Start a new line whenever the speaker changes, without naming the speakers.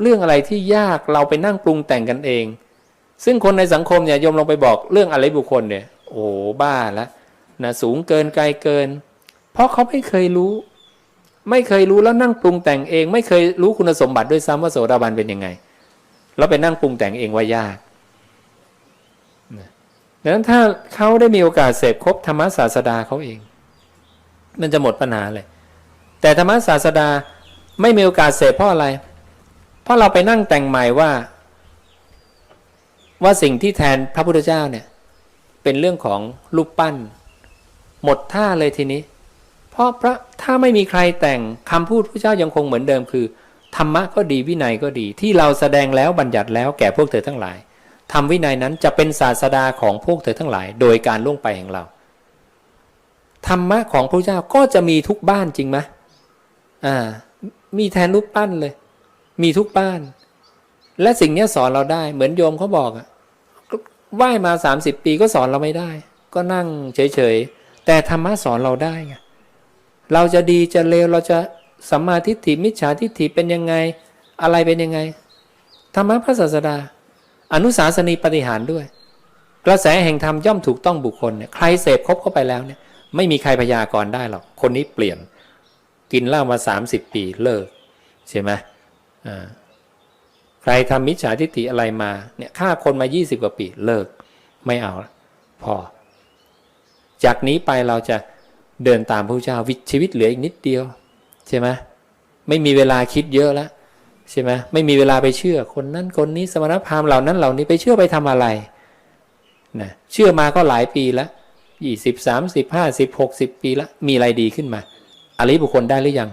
เรื่องอะไรที่ยากเราไปนั่งปรุงแต่งกันเอง ซึ่งคนในสังคมเนี่ยยมลงไปบอกเรื่องอะไรบุคคลเนี่ย โอ้บ้าล้วนะสูงเกินไกลเกิน เพราะเขาไม่เคยรู้ ไม่เคยรู้แล้วนั่งปรุงแต่งเอง ไม่เคยรู้คุณสมบัติด้วยซ้ำว่าโสดาบันเป็นยังไง แล้วไปนั่งปรุงแต่งเองว่ายากดังนั้นถ้าเขาได้มีโอกาสเสพครบธรรมศาสดาเขาเอง มันจะหมดปัญหาเลย แต่ธรรมศาสดาไม่มีโอกาสเสพเพราะอะไร เพราะเราไปนั่งแต่งใหม่ว่า ว่าสิ่งที่แทนพระพุทธเจ้าเนี่ย เป็นเรื่องของรูปปั้น หมดท่าเลยทีนี้ เพราะพระถ้าไม่มีใครแต่งคำพูดพระเจ้ายังคงเหมือนเดิมคือธรรมะก็ดีวินัยก็ดี ที่เราแสดงแล้วบัญญัติแล้วแก่พวกเธอทั้งหลายธรรมวินัยนั้นจะเป็นศาสดาของพวกเธอทั้งหลาย โดยการล่วงไปแห่งเราธรรมะของพระเจ้าก็จะมีทุกบ้านจริงไหมอ่า มีแทนรูปปั้นเลย มีทุกบ้าน และสิ่งนี้สอนเราได้ เหมือนโยมเขาบอกอะไหว้มาสามสิบปีก็สอนเราไม่ได้ ก็นั่งเฉยๆ แต่ธรรมะสอนเราได้ไงเราจะดีจะเลวเราจะสัมมาทิฏฐิมิจฉาทิฏฐิเป็นยังไง อะไรเป็นยังไง ธรรมะพระศาสดา อนุสาสนีปฏิหารด้วย กระแสแห่งธรรมย่อมถูกต้องบุคคลเนี่ยใครเสพครบเข้าไปแล้วเนี่ยไม่มีใครพยากรณ์ได้หรอก คนนี้เปลี่ยน กินเหล้ามาสามสิบปีเลิก ใช่ไหม ใครทำมิจฉาทิฏฐิอะไรมาเนี่ยฆ่าคนมายี่สิบกว่าปีเลิกไม่เอาพอ จากนี้ไปเราจะเดินตามพระเจ้าวิชีวิตเหลืออีกนิดเดียว ใช่ไหมไม่มีเวลาคิดเยอะแล้วใช่ไหมไม่มีเวลาไปเชื่อคนนั้นคนนี้สมณพราหมณ์เหล่านั้นเหล่านี้ไปเชื่อไปทำอะไรนะเชื่อมาก็หลายปีแล้วยี่สิบสามสิบห้าสิบหกสิบปีแล้วมีอะไรดีขึ้นมาอริบุคคลได้หรือยัง